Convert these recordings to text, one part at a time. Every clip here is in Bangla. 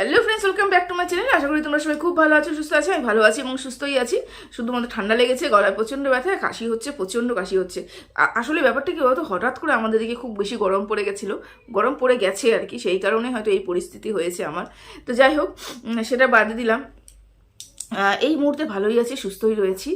Hello friends welcome back to my channel আশা করি তোমরা সবাই খুব ভালো আছো, সুস্থ আছো, আমি ভালো আছি এবং সুস্থই আছি। শুধুমাত্র ঠান্ডা লেগেছে, গলায় প্রচণ্ড ব্যথা, কাশি হচ্ছে, প্রচণ্ড কাশি হচ্ছে। আসলে ব্যাপারটা কি বলতো, হঠাৎ করে আমাদের দিকে খুব বেশি গরম পড়ে গেছিল। গরম পড়ে গেছে আর কি, সেই কারণে হয়তো এই পরিস্থিতি হয়েছে আমার। তো যাই হোক সেটা বাদে দিলাম। এই মুহূর্তে ভালোই আছি, সুস্থই রয়েছি।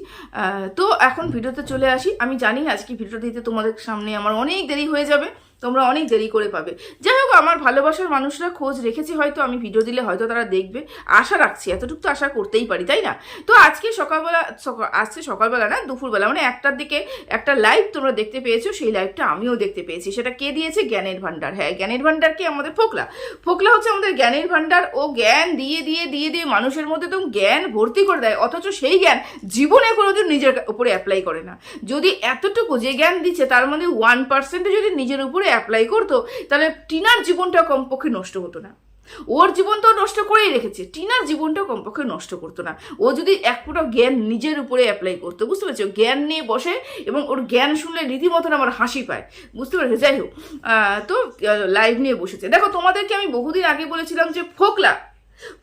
তো এখন ভিডিওতে চলে আসি। আমি জানি আজকে ভিডিও দিতে তোমাদের সামনে আমার অনেক দেরি হয়ে যাবে। তোমরা অনেক দেরি করে পাবে। যাই হোক, আমার ভালোবাসার মানুষরা খোঁজ রেখেছি, হয়তো আমি ভিডিও দিলে হয়তো তারা দেখবে। আশা রাখছি, এতটুকু তো আশা করতেই পারি, তাই না? তো আজকে সকালবেলা, সকা- আজকে সকালবেলা না, দুপুরবেলা মানে একটার দিকে একটা লাইভ তোমরা দেখতে পেয়েছ, সেই লাইভটা আমিও দেখতে পেয়েছি। সেটা কে দিয়েছে? জ্ঞানের ভান্ডার হ্যাঁ জ্ঞানের ভান্ডার কি? আমাদের ফোকলা। ফোকলা হচ্ছে আমাদের জ্ঞানের ভান্ডার ও জ্ঞান দিয়ে দিয়ে দিয়ে দিয়ে মানুষের মধ্যে তো জ্ঞান ভর্তি করে দেয়, অথচ সেই জ্ঞান জীবনে কোনোদিন নিজের উপরে অ্যাপ্লাই করে না। যদি এতটুকু যে জ্ঞান দিচ্ছে, তার মধ্যে ওয়ান পার্সেন্টে যদি নিজের উপরে অ্যাপ্লাই করতো, তাহলে টিনার জীবনটা কমপক্ষে নষ্ট হতো না। ওর জীবন তো নষ্ট করেই রেখেছে, টিনার জীবনটা কমপক্ষে নষ্ট করতো না। ও যদি এক ফোটা জ্ঞান নিজের উপরে অ্যাপ্লাই করতো, বুঝতে পেরেছ? জ্ঞান নিয়ে বসে এবং ওর জ্ঞান শুনলে রীতিমতন আমার হাসি পায়, বুঝতে পেরেছ? যাই হোক তো লাইভ নিয়ে বসেছে। দেখো, তোমাদেরকে আমি বহুদিন আগে বলেছিলাম যে ফোকলা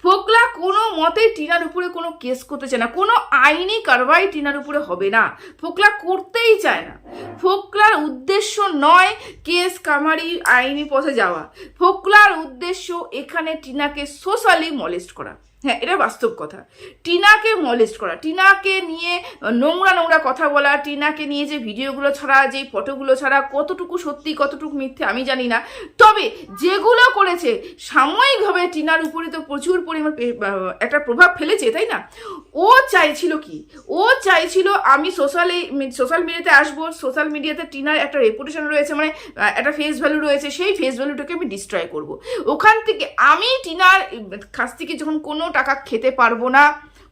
ফোকলা কোনো মতে টিনার উপরে কোনো কেস করতে চায় না। কোনো আইনি কারবাই টিনার উপরে হবে না। ফোকলা করতেই চায় না। ফোকলার উদ্দেশ্য নয় কেস কামারি, আইনি পথে যাওয়া। ফোকলার উদ্দেশ্য এখানে টিনাকে সোশ্যালি মলেস্ট করা। হ্যাঁ এটা বাস্তব কথা। টিনাকে মলেস্ট করা, টিনাকে নিয়ে নোংরা নোংরা কথা বলা, টিনাকে নিয়ে যে ভিডিওগুলো ছাড়া, যে ফটোগুলো ছাড়া কতটুকু সত্যি, কতটুকু মিথ্যে, আমি জানি না। তবে যেগুলো করেছে, সাময়িকভাবে টিনার উপরে তো প্রচুর পরিমাণ একটা প্রভাব ফেলেছে, তাই না? ও চাইছিল কি? ও চাইছিল আমি সোশ্যালি সোশ্যাল মিডিয়াতে আসব, সোশ্যাল মিডিয়াতে টিনার একটা রেপুটেশন রয়েছে মানে একটা ফেস ভ্যালু রয়েছে, সেই ফেস ভ্যালুটাকে আমি ডিস্ট্রয় করব। ওখান থেকে আমি টিনার কাছ থেকে যখন কোনো টাকা খেতে পারব না।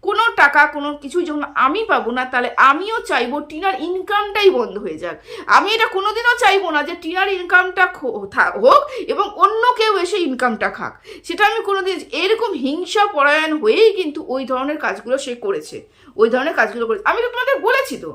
কোনো টাকা, কোনো কিছু যখন আমি পাবো না, তাহলে আমিও চাইব টিনার ইনকামটাই বন্ধ হয়ে যাক। আমি এটা কোনোদিনও চাইব না যে টিনার ইনকামটা হোক এবং অন্য কেউ এসে ইনকামটা খাক। সেটা আমি কোনোদিন, এরকম হিংসা পরায়ণ হয়েই কিন্তু ওই ধরনের কাজগুলো সে করেছে। ওই ধরনের কাজগুলো করেছে। আমি তো তোমাদের বলেছি তো।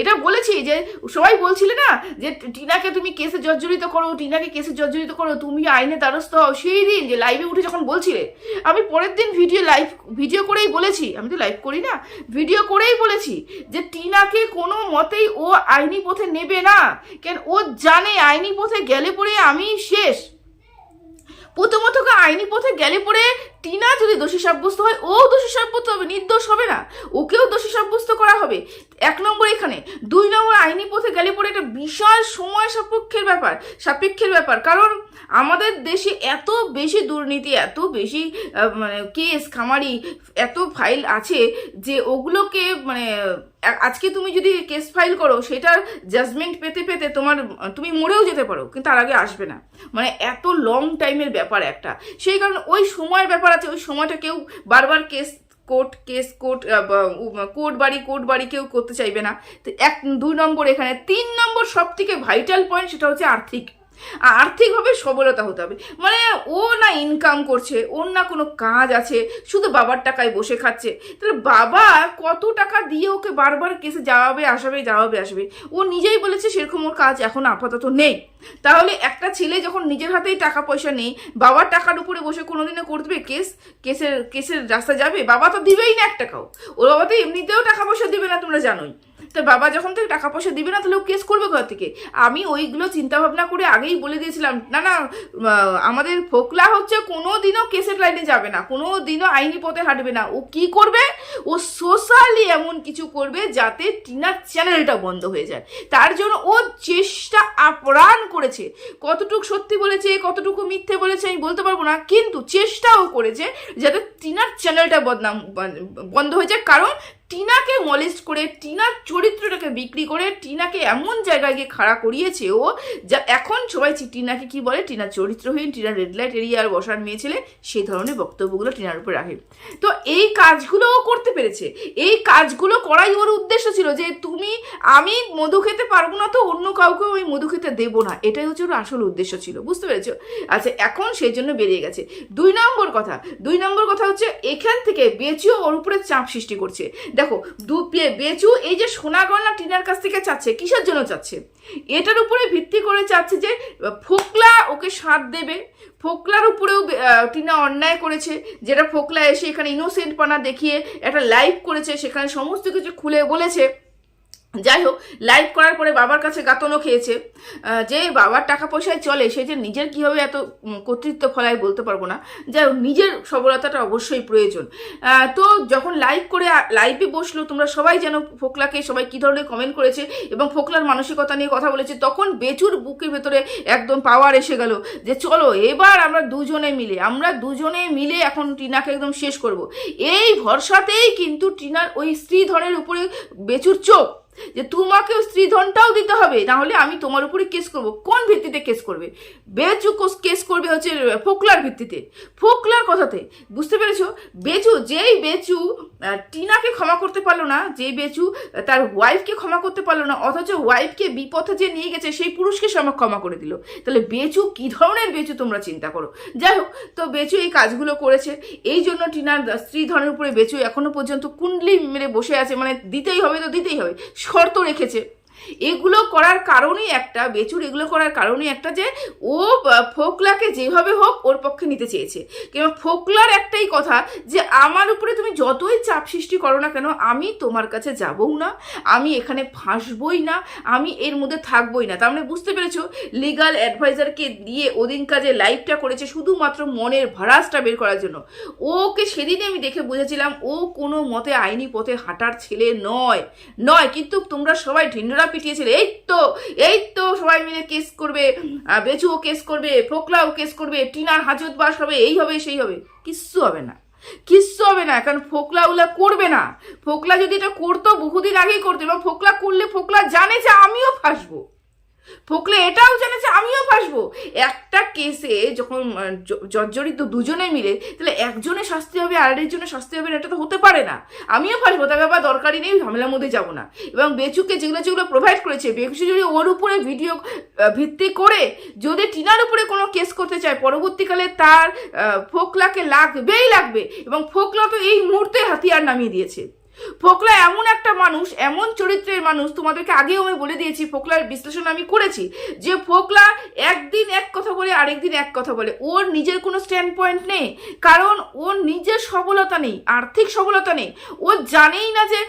এটা বলেছি যে, সবাই বলছিলে না যে টিনাকে তুমি কেসে জর্জরিত করো, টিনাকে কেসে জর্জরিত করো, তুমি আইনে দ্বারস্থ হও। সেই দিন যে লাইভে উঠে যখন বলছিলে, আমি পরের দিন ভিডিও লাইভ ভিডিও করেই বলেছি আমি তো লাইভ করি না ভিডিও করেই বলেছি যে টিনাকে কোনো মতেই ও আইনি পথে নেবে না। কেন ও জানে আইনি পথে গেলে পরে আমি শেষ। প্রথমত আইনি পথে গেলে পরে টিনা যদি দোষী সাব্যস্ত হয়, ও দোষী সাব্যস্ত হবে, নির্দোষ হবে না। ওকেও দোষী সাব্যস্ত করা হবে। এক নম্বর এখানে। দুই নম্বর, আইনি পথে গেলে পরে একটা বিশাল সময় সাপেক্ষের ব্যাপার সাপেক্ষের ব্যাপার। কারণ আমাদের দেশে এত বেশি দুর্নীতি, এত বেশি মানে কেস খামারি, এত ফাইল আছে যে ওগুলোকে মানে আজকে তুমি যদি কেস ফাইল করো, সেটার জাজমেন্ট পেতে পেতে তোমার, তুমি মরেও যেতে পারো, কিন্তু তার আগে আসবে না। মানে এত লং টাইমের ব্যাপার একটা। সেই কারণে ওই সময়ের ব্যাপার আছে, ওই সময়টা কেউ বারবার case court case court court বাড়ি কোর্ট বাড়ি কেউ করতে চাইবে না। তো এক দুই নম্বর এখানে। তিন নম্বর সব থেকে ভাইটাল পয়েন্ট সেটা হচ্ছে আর্থিক। আর্থিকভাবে সবলতা হতে হবে। মানে ও না ইনকাম করছে, ওর না কোনো কাজ আছে, শুধু বাবার টাকায় বসে খাচ্ছে। তাহলে বাবা কত টাকা দিয়ে ওকে বারবার কেসে যাওয়াবে, আসাবে, যাওয়াবে, আসবে? ও নিজেই বলেছে সেরকম ওর কাজ এখন আপাতত নেই। তাহলে একটা ছেলে যখন নিজের হাতেই টাকা পয়সা নেই, বাবার টাকার উপরে বসে কোনোদিনও করবে কেস? কেসের কেসের রাস্তা যাবে? বাবা তো দিবেই না এক টাকাও। ওর বাবা তো এমনিতেও টাকা পয়সা দিবে না, তোমরা জানোই। তো বাবা যখন থেকে টাকা পয়সা দিবে না, তাহলে ও কেস করবে কোথা থেকে? আমি ওইগুলো চিন্তা ভাবনা করে আগেই বলে দিয়েছিলাম, না না আমাদের ফোকলা হচ্ছে কোনো দিনও কেসের লাইনে যাবে না কোনো দিনও আইনি পথে হাঁটবে না। ও কি করবে? ও সোশ্যালি এমন কিছু করবে যাতে টিনার চ্যানেলটা বন্ধ হয়ে যায়। তার জন্য ও চেষ্টা আপ্রাণ করেছে। কতটুকু সত্যি বলেছে, কতটুকু মিথ্যে বলেছে আমি বলতে পারব না, কিন্তু চেষ্টাও করেছে যাতে টিনার চ্যানেলটা বদনাম বন্ধ হয়ে যায়। কারণ টিনাকে মলেস্ট করে, টিনার চরিত্রটাকে বিক্রি করে, টিনাকে এমন জায়গায় গিয়ে খাড়া করিয়েছে ও, যা এখন সবাই টিনাকে কি বলে? টিনার চরিত্রহীন টিনা রেড লাইট এরিয়ার বসার মেয়ে ছেলে সেই ধরনের বক্তব্যগুলো টিনার উপর রাখে। তো এই কাজগুলো ও করতে পেরেছে। এই কাজগুলো করাই ওর উদ্দেশ্য ছিল যে, তুমি, আমি মধু খেতে পারব না তো, অন্য কাউকে আমি মধু খেতে দেবো না। এটাই হচ্ছে ওর আসল উদ্দেশ্য ছিল, বুঝতে পেরেছ? আচ্ছা এখন সেই জন্য বেরিয়ে গেছে। দুই নম্বর কথা, দুই নম্বর কথা হচ্ছে, এখান থেকে বেঁচেও ওর উপরে চাপ সৃষ্টি করছে। দেখো দেখো, দু বেচু, এই যে সোনা গয়না টিনার কাছ থেকে চাচ্ছে, কিসের জন্য চাচ্ছে? এটার উপরে ভিত্তি করে চাচ্ছে যে, ফোকলা ওকে সাথ দেবে। ফোকলার উপরেও টিনা অন্যায় করেছে। যেটা ফোকলা এসে এখানে ইনোসেন্ট পানা দেখিয়ে একটা লাইভ করেছে, সেখানে সমস্ত কিছু খুলে বলেছে। যাই হোক লাইভ করার পরে বাবার কাছে গাতনও খেয়েছে। যে বাবার টাকা পয়সায় চলে, সে যে নিজের কীভাবে এত কর্তৃত্ব ফলায় বলতে পারব না। যাই হোক, নিজের সবলতাটা অবশ্যই প্রয়োজন। তো যখন লাইভ করে লাইভে বসল, তোমরা সবাই যেন ফোকলাকে, সবাই কী ধরনের কমেন্ট করেছে এবং ফোকলার মানসিকতা নিয়ে কথা বলেছে, তখন বেচুর বুকের ভেতরে একদম পাওয়ার এসে গেল যে চলো, এবার আমরা দুজনে মিলে, আমরা দুজনে মিলে এখন টিনাকে একদম শেষ করব। এই ভরসাতেই কিন্তু টিনার ওই স্ত্রীধরের উপরে বেচুর চোখ যে তোমাকেও স্ত্রীধনটাও দিতে হবে না হলে আমি তোমার উপরে কেস করব। কোন ভিত্তিতে কেস করবে? বেচু কোস- করবে হচ্ছে ফোকলার ভিত্তিতে। ফোকলার কথাতে, বুঝতে পেরেছ? বেচু, যেই বেচু টিনাকে ক্ষমা করতে পারল না, যেই বেচু, তার ওয়াইফকে ক্ষমা করতে পারল না, অথচ ওয়াইফকে বিপথে যে নিয়ে গেছে, সেই পুরুষকে সে ক্ষমা করে দিল। তাহলে বেচু, কি ধরনের বেচু তোমরা চিন্তা করো? যাই হোক, তো বেচু এই কাজগুলো করেছে, এই জন্য টিনার স্ত্রী ধনের উপরে বেচু এখনও পর্যন্ত কুণ্ডলি মেরে বসে আছে মানে দিতেই হবে তো দিতেই হবে। শর্ত রেখেছে। এগুলো করার কারণই একটা, বেচুর এগুলো করার কারণই একটা যে ও ফোকলাকে যেভাবে হোক ওর পক্ষে নিতে চেয়েছে। কিংবা ফোকলার একটাই কথা যে আমার উপরে তুমি যতই চাপ সৃষ্টি করো না কেন, আমি তোমার কাছে যাবও না, আমি এখানে ফাঁসবই না, আমি এর মধ্যে থাকবই না। তার মানে বুঝতে পেরেছ লিগাল অ্যাডভাইজারকে দিয়ে ওদিন কাজে লাইভটা করেছে শুধুমাত্র মনের ভাড়াসটা বের করার জন্য। ওকে সেদিনে আমি দেখে বুঝেছিলাম, ও কোনো মতে আইনি পথে হাঁটার ছেলে নয় নয়, কিন্তু তোমরা সবাই ঢিন্ডরা পিটিয়েছিলে, এই তো এই তো সবাই মিলে কেস করবে বেচুও কেস করবে, ফোকলাও কেস করবে, টিনার হাজত বাস হবে, এই হবে, সেই হবে। কিচ্ছু হবে না, কিচ্ছু হবে না, কারণ ফোকলা উলা করবে না। ফোকলা যদি এটা করতো, বহুদিন আগেই করতো, এবং ফোকলা করলে ফোকলা জানে যে আমিও ফাঁসবো। ফোকলে এটাও জানে যে আমিও ফাঁসবো। একটা কেসে যখন জর্জরিত দুজনে মিলে, তাহলে একজনের শাস্তি হবে, আর একজনের শাস্তি হবে, এটা তো হতে পারে না। আমিও ফাঁসবো, তার ব্যাপার দরকারই নেই, ঝামেলার মধ্যে যাব না। এবং বেচুকে যেগুলো যেগুলো প্রোভাইড করেছে বেচু যদি ওর উপরে ভিডিও ভিত্তি করে, যদি টিনার উপরে কোনো কেস করতে চায়, পরবর্তীকালে তার ফোকলাকে লাগবেই লাগবে, এবং ফোকলা তো এই মুহূর্তে হাতিয়ার নামিয়ে দিয়েছে। ফোকলা এমন একটা মানুষ, এমন চরিত্রের মানুষ, তোমাদেরকে আগেও আমি বলে দিয়েছি, ফোকলার বিশ্লেষণ আমি করেছি, যে ফোকলা একদিন এক কথা বলে আরেকদিন এক কথা বলে। ওর নিজের কোনো স্ট্যান্ড পয়েন্ট নেই, কারণ ওর নিজের সবলতা নেই, আর্থিক সবলতা নেই। ও জানেই না যে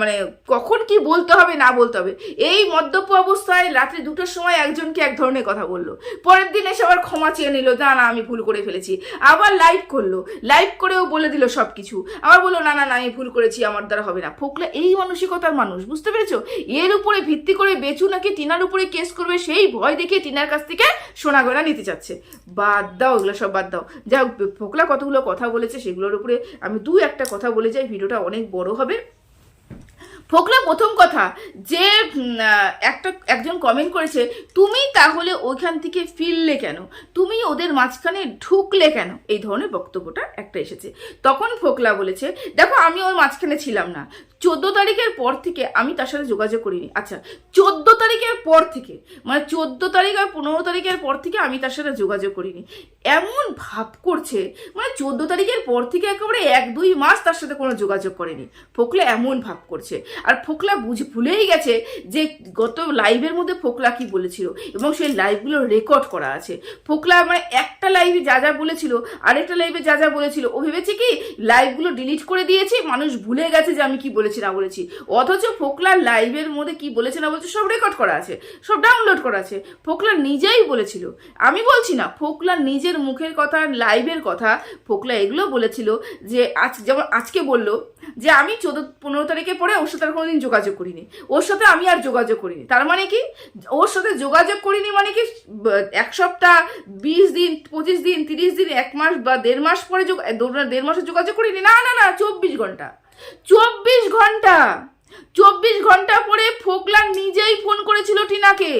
মানে কখন কি বলতে হবে, না বলতে হবে। এই মদ্যপ অবস্থায় রাত্রি দুটোর সময় একজনকে এক ধরনের কথা বলল। পরের দিন এসে আবার ক্ষমা চেয়ে নিল, না না, আমি ভুল করে ফেলেছি। আবার লাইভ করল। লাইভ করেও বলে দিল সব কিছু আবার বলল, না না না, আমি ভুল করেছি আমার দ্বারা হবে না। ফোকলা এই মানসিকতার মানুষ, বুঝতে পেরেছ? এর উপরে ভিত্তি করে বেচু নাকি টিনার উপরে কেস করবে, সেই ভয় দেখে টিনার কাছ থেকে সোনা গয়না নিতে চাচ্ছে। বাদ দাও এগুলো সব বাদ দাও। যা ফোকলা কতগুলো কথা বলেছে সেগুলোর উপরে আমি দু একটা কথা বলে যাই, ভিডিওটা অনেক বড় হবে। ফোকলা প্রথম কথা, যে একটা, একজন কমেন্ট করেছে, তুমি তাহলে ওইখান থেকে ফিরলে কেন? তুমি ওদের মাঝখানে ঢুকলে কেন? এই ধরনের বক্তব্যটা একটা এসেছে। তখন ফোকলা বলেছে, দেখো, আমি ওর মাঝখানে ছিলাম না। চোদ্দ তারিখের পর থেকে আমি তার সাথে যোগাযোগ করিনি। আচ্ছা চোদ্দ তারিখের পর থেকে মানে চোদ্দ তারিখ আর পনেরো তারিখের পর থেকে আমি তার সাথে যোগাযোগ করিনি। এমন ভাব করছে মানে চোদ্দ তারিখের পর থেকে একেবারে এক দুই মাস তার সাথে কোনো যোগাযোগ করেনি। ফোকলা এমন ভাব করছে। আর ফোকলা বুঝে, ভুলেই গেছে যে গত লাইভের মধ্যে ফোকলা কি বলেছিল এবং সেই লাইভগুলো রেকর্ড করা আছে। ফোকলা মানে একটা লাইভে যা যা বলেছিল, আরেকটা লাইভে যা যা বলেছিল। ও ভেবেছে কি লাইভগুলো ডিলিট করে দিয়েছি, মানুষ ভুলে গেছে যে আমি কি বলেছি না বলেছি। অথচ ফোকলা লাইভের মধ্যে কি বলেছে না বলছে সব রেকর্ড করা আছে, সব ডাউনলোড করা আছে। ফোকলা নিজেই বলেছিল। আমি বলছি না, ফোকলা নিজের মুখের কথা লাইভের কথা ফোকলা এগুলো বলেছিল যে আজ যেমন আজকে বলল যে আমি চোদ্দ, পনেরো তারিখে পরে ওর সাথে আর কোনোদিন যোগাযোগ করিনি। ওর সাথে আমি আর যোগাযোগ করিনি। তার মানে কি? ওর সাথে যোগাযোগ করিনি মানে কি? এক সপ্তাহ, বিশ দিন, পঁচিশ দিন, তিরিশ দিন, এক মাস বা দেড় মাস পরে দেড় মাসে যোগাযোগ করিনি? না না না, চব্বিশ ঘণ্টা। চব্বিশ ঘণ্টা! চব্বিশ ঘণ্টা পরে ফোকলা নিজেই ফোন করেছিল টিনাকে।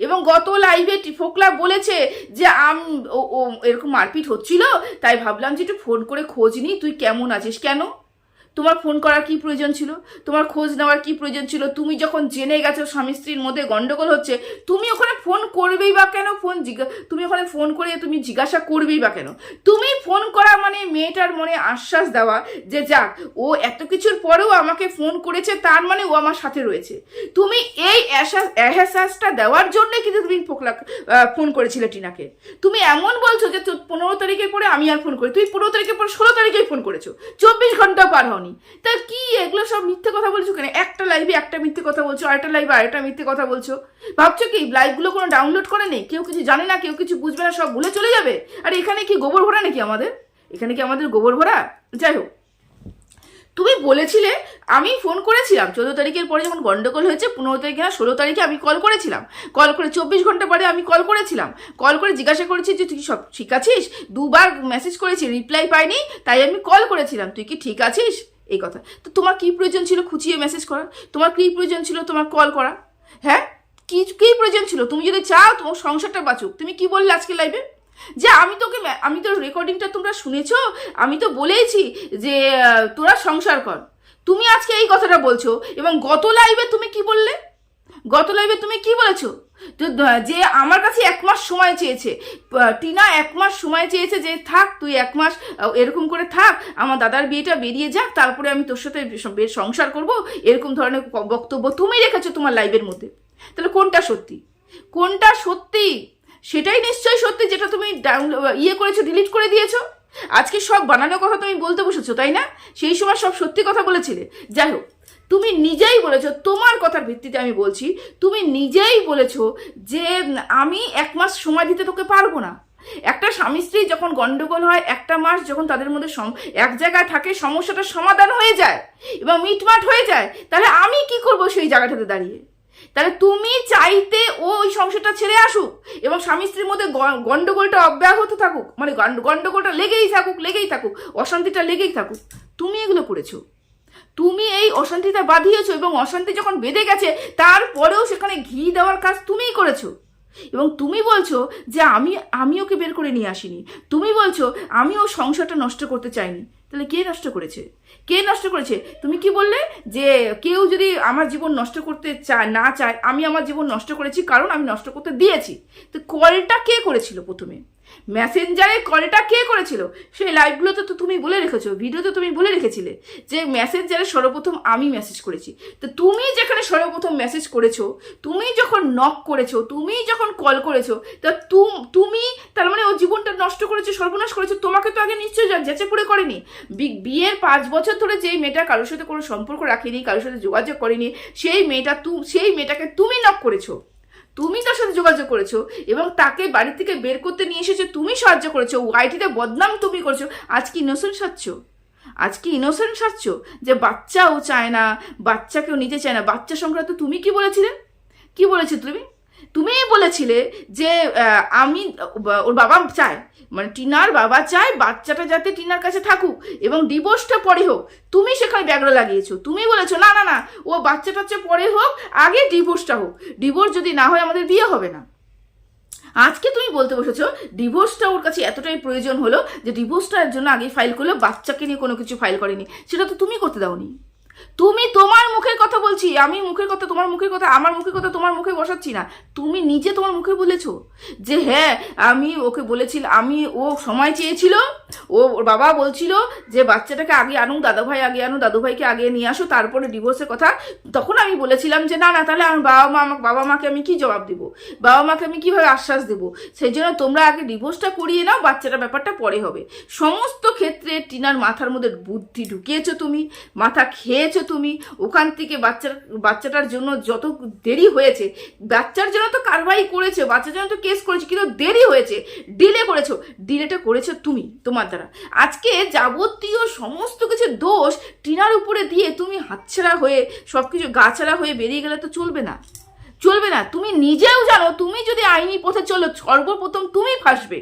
এবং গত লাইভে ফোকলা বলেছে যে, আম এরকম মারপিট হচ্ছিল, তাই ভাবলাম যে একটু ফোন করে খোঁজ নি তুই কেমন আছিস? কেন? তোমার ফোন করার কি প্রয়োজন ছিল? তোমার খোঁজ নেওয়ার কি প্রয়োজন ছিল? তুমি যখন জেনে গেছো স্বামী স্ত্রীর মধ্যে গন্ডগোল হচ্ছে তুমি ওখানে ফোন করবেই বা কেন? ফোন তুমি ওখানে ফোন করে তুমি জিজ্ঞাসা করবেই বা কেন? তুমি ফোন করা মানে মেয়েটার মনে আশ্বাস দেওয়া যে যাক ও এত কিছুর পরেও আমাকে ফোন করেছে তার মানে ও আমার সাথে রয়েছে। তুমি এই এহসাসটা দেওয়ার জন্য কিন্তু তুমি আহ, ফোন করেছিলে টিনাকে। তুমি এমন বলছো যে পনেরো তারিখের পরে আমি আর ফোন করি তুমি পনেরো তারিখের পরে ষোলো তারিখেই ফোন করেছ। চব্বিশ ঘণ্টা পার হওনি। তা কি? এগুলো সব মিথ্যে কথা বলছো কেন? একটা লাইভে একটা মিথ্যে কথা বলছো, আরেকটা লাইভে আরেকটা মিথ্যে কথা বলছো। ভাবছ কি লাইভগুলো কোনো ডাউনলোড করে নেই? কেউ কিছু জানে না, কেউ কিছু বুঝবে না, সব ভুলে চলে যাবে? আর এখানে কি গোবর ভরা নাকি আমাদের? এখানে কি আমাদের গোবর ভরা? যাই হোক। তুমি বলেছিলে, আমি ফোন করেছিলাম, চোদ্দ তারিখের পরে যখন গন্ডগোল হয়েছে, পনেরো তারিখে না, ষোলো তারিখে আমি কল করেছিলাম। কল করে চব্বিশ ঘণ্টা পরে আমি কল করেছিলাম। কল করে জিজ্ঞাসা করেছি যে, তুই সব ঠিক আছিস? দুবার মেসেজ করেছি রিপ্লাই পাইনি, তাই আমি কল করেছিলাম। তুই কি ঠিক আছিস? এই কথা। তো তোমার কী প্রয়োজন ছিল খুঁচিয়ে মেসেজ করা তোমার কী প্রয়োজন ছিল তোমার কল করা? হ্যাঁ? কি, কী প্রয়োজন ছিল? তুমি যদি চাও তোমার সংসারটা বাঁচুক। তুমি কি বললে আজকে লাইভে যে আমি তোকে আমি তো রেকর্ডিংটা তোমরা শুনেছো? আমি তো বলেইছি যে তোরা সংসার কর। তুমি আজকে এই কথাটা বলছো এবং গত লাইভে তুমি কি বললে? গত লাইভে তুমি কি বলেছ? যে আমার কাছে এক মাস সময় চেয়েছে টিনা এক মাস সময় চেয়েছে যে থাক, তুই এক মাস এরকম করে থাক, আমার দাদার বিয়েটা বেরিয়ে যাক, তারপরে আমি তোর সাথে সংসার করব, এরকম ধরনের বক্তব্য তুমি রেখেছো তোমার লাইভের মধ্যে। তাহলে কোনটা সত্যি? কোনটা সত্যি? সেটাই নিশ্চয়ই সত্যি যেটা তুমি ইয়ে করেছ ডিলিট করে দিয়েছ। আজকে সব বানানোর কথা তুমি বলতে বসেছো, তাই না? সেই সময় সব সত্যি কথা বলেছিলে। যাই হোক তুমি নিজেই বলেছ, তোমার কথার ভিত্তিতে আমি বলছি, তুমি নিজেই বলেছ যে আমি এক মাস সময় দিতে তোকে পারব না। একটা স্বামী স্ত্রী যখন গন্ডগোল হয়, একটা মাস যখন তাদের মধ্যে এক জায়গায় থাকে, সমস্যাটা সমাধান হয়ে যায় এবং মিটমাট হয়ে যায়, তাহলে আমি কি করব সেই জায়গাটাতে দাঁড়িয়ে? তাহলে তুমি চাইতে ও ওই সংসারটা ছেড়ে আসুক এবং স্বামী স্ত্রীর মধ্যে গন্ডগোলটা অব্যাহত থাকুক মানে গন্ড- গন্ডগোলটা লেগেই থাকুক লেগেই থাকুক, অশান্তিটা লেগেই থাকুক, তুমি এগুলো করেছ। তুমি এই অশান্তিটা বাঁধিয়েছো এবং অশান্তি যখন বেঁধে গেছে, তারপরেও সেখানে ঘি দেওয়ার কাজ তুমিই করেছ। এবং তুমি বলছো যে আমি আমি ওকে বের করে নিয়ে আসিনি। তুমি বলছো আমি ও সংসারটা নষ্ট করতে চাইনি। তাহলে কে নষ্ট করেছে? কে নষ্ট করেছে? তুমি কি বললে যে কেউ যদি আমার জীবন নষ্ট করতে চায় না চায়, আমি আমার জীবন নষ্ট করেছি, কারণ আমি নষ্ট করতে দিয়েছি? তো কলটা কে করেছিল প্রথমে? মেসেঞ্জারে কলটা কে করেছিল? সেই লাইভগুলোতে তো তুমি বলে রেখেছো ভিডিওতে তুমি বলে রেখেছিলে যে মেসেঞ্জারে সর্বপ্রথম আমি মেসেজ করেছি। তো তুমি যেখানে সর্বপ্রথম মেসেজ করেছ, তুমি যখন নক করেছ, তুমি যখন কল করেছ, তা তুম- তার মানে ও জীবনটা নষ্ট করেছ, সর্বনাশ করেছ, তোমাকে তো আগে নিশ্চয়ই যা- যাচাই করে করেনি বিয়ের পাঁচ বছর ধরে যেই মেয়েটা কারোর সাথে কোনো সম্পর্ক রাখেনি, কারোর সাথে যোগাযোগ করেনি, সেই মেয়েটা তু, সেই মেয়েটাকে তুমি নক করেছ। তুমি তার সাথে যোগাযোগ করেছ এবং তাকে বাড়ি থেকে বের করতে নিয়ে এসেছ, তুমি সাহায্য করেছ, ওয়াইটিতে বদনাম তুমি করেছ আজকে ইনোসেন্ট আজকে আজ কি ইনোসেন্ট সাজছ যে বাচ্চাও চায় না, বাচ্চাকেও নিজে চায় না? বাচ্চা সংক্রান্ত তুমি কি বলেছিলে? কি বলেছ তুমি? তুমিই বলেছিলে যে আমি ওর বাবা চায় মানে টিনার বাবা চায় বাচ্চাটা যাতে টিনার কাছে থাকুক এবং ডিভোর্সটা পরে হোক। তুমি সেখানে ব্যাগ্র লাগিয়েছো। তুমি বলেছ, না না না, ও বাচ্চাটা হচ্ছে পরে হোক, আগে ডিভোর্সটা হোক। ডিভোর্স যদি না হয় আমাদের বিয়ে হবে না। আজকে তুমি বলতে বসেছো ডিভোর্সটা ওর কাছে এতটাই প্রয়োজন হলো যে ডিভোর্সটার জন্য আগে ফাইল করল, বাচ্চাকে নিয়ে কোনো কিছু ফাইল করেনি। সেটা তো তুমি করতে দাওনি। তুমি তোমার মুখের কথা বলছি, আমি মুখের কথা, তোমার মুখের কথা, আমার মুখের কথা তোমার মুখে বসাচ্ছি না। তুমি নিজে তোমার মুখে বলেছ যে হ্যাঁ আমি ওকে বলেছিলাম আমি ও সময় চেয়েছিল, ও ওর বাবা বলছিল যে, বাচ্চাটাকে আগে আনুক দাদুভাই আগে আনো, দাদুভাইকে আগে নিয়ে আসো, তারপরে ডিভোর্সের কথা। তখন আমি বলেছিলাম যে, না না, তাহলে আমার বাবা মা আমাকে বাবা মাকে আমি কি জবাব দেব? বাবা মাকে আমি কীভাবে আশ্বাস দেব? সেই জন্য তোমরা আগে ডিভোর্সটা করিয়ে নাও, বাচ্চাটা ব্যাপারটা পরে হবে। সমস্ত ক্ষেত্রে টিনার মাথার মধ্যে বুদ্ধি ঢুকিয়েছো তুমি, মাথা খেয়েছো তুমি ওখান থেকে বাচ্চার, বাচ্চাটার জন্য যত দেরি হয়েছে, বাচ্চার জন্য তো কারবাই করেছে, বাচ্চার জন্য তো কেস করেছে, কিন্তু দেরি হয়েছে ডিলে করেছ। ডিলেটা করেছ তুমি, তোমার দ্বারা। আজকে যাবতীয় সমস্ত কিছু দোষ টিনার উপরে দিয়ে তুমি হাতছাড়া হয়ে সব কিছু গাছাড়া হয়ে বেরিয়ে গেলে তো চলবে না। চলবে না। তুমি নিজেও জানো, তুমি যদি আইনি পথে চলো, সর্বপ্রথম তুমি ফাঁসবে।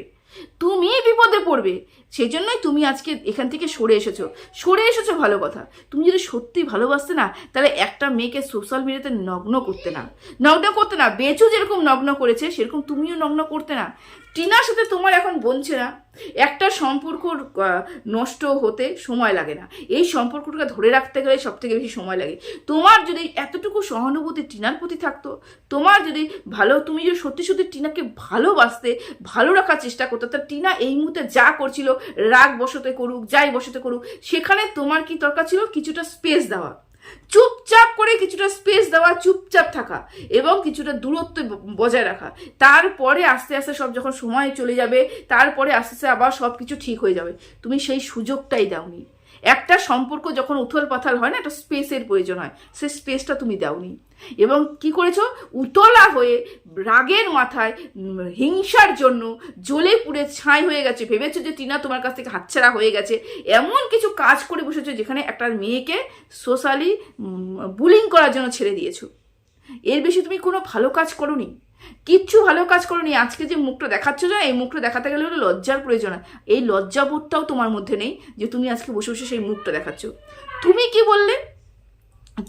তুমি বিপদে পড়বে। সেই জন্যই তুমি আজকে এখান থেকে সরে এসেছ। সরে এসেছ ভালো কথা। তুমি যদি সত্যি ভালোবাসতে না, তাহলে একটা মেয়েকে সোশ্যাল মিডিয়াতে নগ্ন করতে না। নগ্ন করতে না, বেচু যেরকম নগ্ন করেছে, সেরকম তুমিও নগ্ন করতে না। টিনার সাথে তোমার এখন বনছে না। একটা সম্পর্ক নষ্ট হতে সময় লাগে না। এই সম্পর্কটাকে ধরে রাখতে গেলে সব থেকে বেশি সময় লাগে। তোমার যদি এতটুকু সহানুভূতি টিনার প্রতি থাকতো, তোমার যদি ভালো, তুমি যদি সত্যি সত্যি টিনাকে ভালোবাসতে, ভালো রাখার চেষ্টা করতো, তা টিনা এই মুহূর্তে যা করছিল, রাগ বসতে করুক, যাই বসতে করুক, সেখানে তোমার কি দরকার ছিল? কিছুটা স্পেস দেওয়া। চুপচাপ করে কিছুটা স্পেস দেওয়া, চুপচাপ থাকা এবং কিছুটা দূরত্ব বজায় রাখা। তারপরে আস্তে আস্তে সব যখন সময় চলে যাবে, তারপরে আস্তে আস্তে আবার সব কিছু ঠিক হয়ে যাবে। তুমি সেই সুযোগটাই দাওনি। একটা সম্পর্ক যখন উথল পাথাল হয় না, একটা স্পেসের প্রয়োজন হয়, সেই স্পেসটা তুমি দাওনি। এবং কি করেছ? উতলা হয়ে রাগের মাথায় হিংসার জন্য জ্বলে পুড়ে ছাই হয়ে গেছে। ভেবেছো যে টিনা তোমার কাছ থেকে হাতছাড়া হয়ে গেছে? এমন কিছু কাজ করে বসেছো যেখানে একটা মেয়েকে সোশ্যালি বুলিং করার জন্য ছেড়ে দিয়েছ। এর বেশি তুমি কোনো ভালো কাজ করনি? কিচ্ছু ভালো কাজ করনি। আজকে যে মুখটা দেখাচ্ছ না এই মুখটা দেখাতে গেলে হলো লজ্জার প্রয়োজন এই লজ্জাবোধটাও তোমার মধ্যে নেই যে তুমি আজকে বসে বসে সেই মুখটা দেখাচ্ছ। তুমি কি বললে?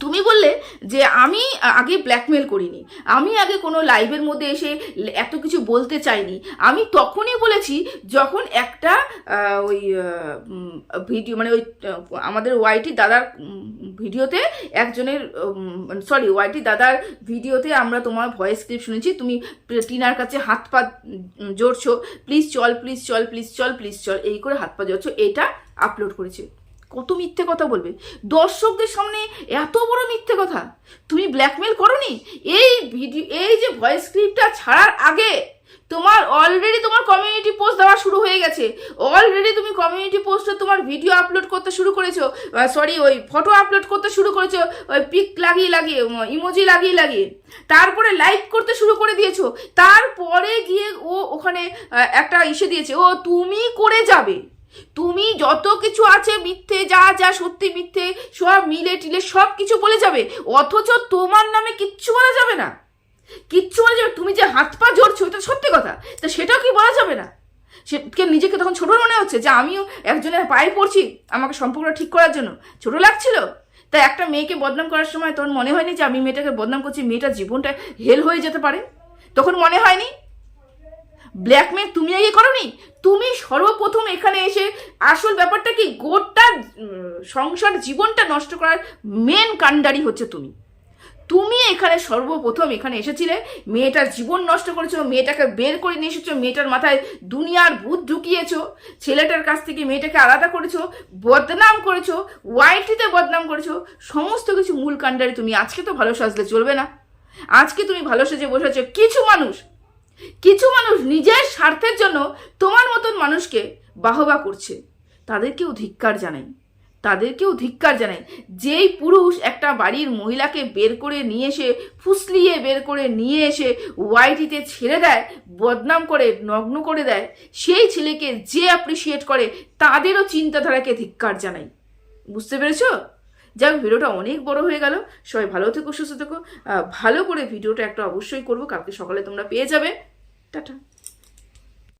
তুমি বললে যে, আমি আগে ব্ল্যাকমেল করিনি। আমি আগে কোনো লাইভের মধ্যে এসে এত কিছু বলতে চাইনি। আমি তখনই বলেছি যখন একটা ওই ভিডিও মানে ওই আমাদের ওয়াইটি দাদার ভিডিওতে একজনের সরি ওয়াইটি দাদার ভিডিওতে আমরা তোমার ভয়েস ক্লিপ শুনেছি। তুমি টিনার কাছে হাত পা জোড়ছো। প্লিজ চল প্লিজ চল প্লিজ চল প্লিজ চল, এই করে হাত পা জড়ছো। এটা আপলোড করেছে। কত মিথ্যে কথা বলবে? দর্শকদের সামনে এত বড় মিথ্যে কথা। তুমি ব্ল্যাকমেল করনি? এই ভিডিও, এই যে ভয়েস ক্লিপটা ছাড়ার আগে তোমার অলরেডি তোমার কমিউনিটি পোস্ট দেওয়া শুরু হয়ে গেছে। অলরেডি তুমি কমিউনিটি পোস্টে তোমার ভিডিও আপলোড করতে শুরু করেছ। সরি ওই ফটো আপলোড করতে শুরু করেছ, ওই পিক লাগিয়ে লাগিয়ে ইমোজি লাগিয়ে লাগিয়ে। তারপরে লাইক করতে শুরু করে দিয়েছ। তারপরে গিয়ে ও ওখানে একটা ইসে দিয়েছে, ও তুমি করে যাবে। তুমি যত কিছু আছে মিথ্যে, যা যা সত্যি মিথ্যে, সব মিলে টিলে সব কিছু বলে যাবে। অথচ তোমার নামে কিচ্ছু বলা যাবে না। কিচ্ছু বলা যাবে তুমি যে হাত পা জড়ছো, এটা সত্যি কথা। তা সেটাও কি বলা যাবে না? সে নিজেকে তখন ছোট মনে হচ্ছে যে আমিও একজনের পায়ে পড়ছি আমাকে সম্পর্কটা ঠিক করার জন্য। ছোট লাগছিল? তাই একটা মেয়েকে বদনাম করার সময় তখন মনে হয়নি যে আমি মেয়েটাকে বদনাম করছি, মেয়েটার জীবনটা হেল হয়ে যেতে পারে? তখন মনে হয়নি? ব্ল্যাকমেল তুমি আগে করনি? তুমি সর্বপ্রথম এখানে এসে আসল ব্যাপারটা কি? গোটা সংসার জীবনটা নষ্ট করার মেন কাণ্ডারি হচ্ছে তুমি। তুমি এখানে সর্বপ্রথম এখানে এসেছিলে, মেয়েটার জীবন নষ্ট করেছ, মেয়েটাকে বের করে নিয়ে এসেছ, মেয়েটার মাথায় দুনিয়ার ভূত ঢুকিয়েছো, ছেলেটার কাছ থেকে মেয়েটাকে আলাদা করেছ, বদনাম করেছ, ওয়াইটিতে বদনাম করেছ, সমস্ত কিছু মূল কাণ্ডারে তুমি আজকে তো ভালো সাজলে চলবে না। আজকে তুমি ভালো সেজে বসেছো কিছু মানুষ কিছু মানুষ নিজের স্বার্থের জন্য তোমার মতন মানুষকে বাহবা করছে। তাদেরকেও ধিক্কার জানাই। তাদেরকেও ধিক্কার জানাই। যেই পুরুষ একটা বাড়ির মহিলাকে বের করে নিয়ে এসে, ফুসলিয়ে বের করে নিয়ে এসে ওয়াইটিতে ছেড়ে দেয়, বদনাম করে, নগ্ন করে দেয়, সেই ছেলেকে যে অ্যাপ্রিসিয়েট করে, তাদেরও চিন্তাধারাকে ধিক্কার জানাই। বুঝতে পেরেছ? যাক ভিডিওটা অনেক বড় হয়ে গেল। সবাই ভালো থেকো, সুস্থ থেকো। ভালো করে ভিডিওটা একটা অবশ্যই করব। কালকে সকালে তোমরা পেয়ে যাবে। টাটা।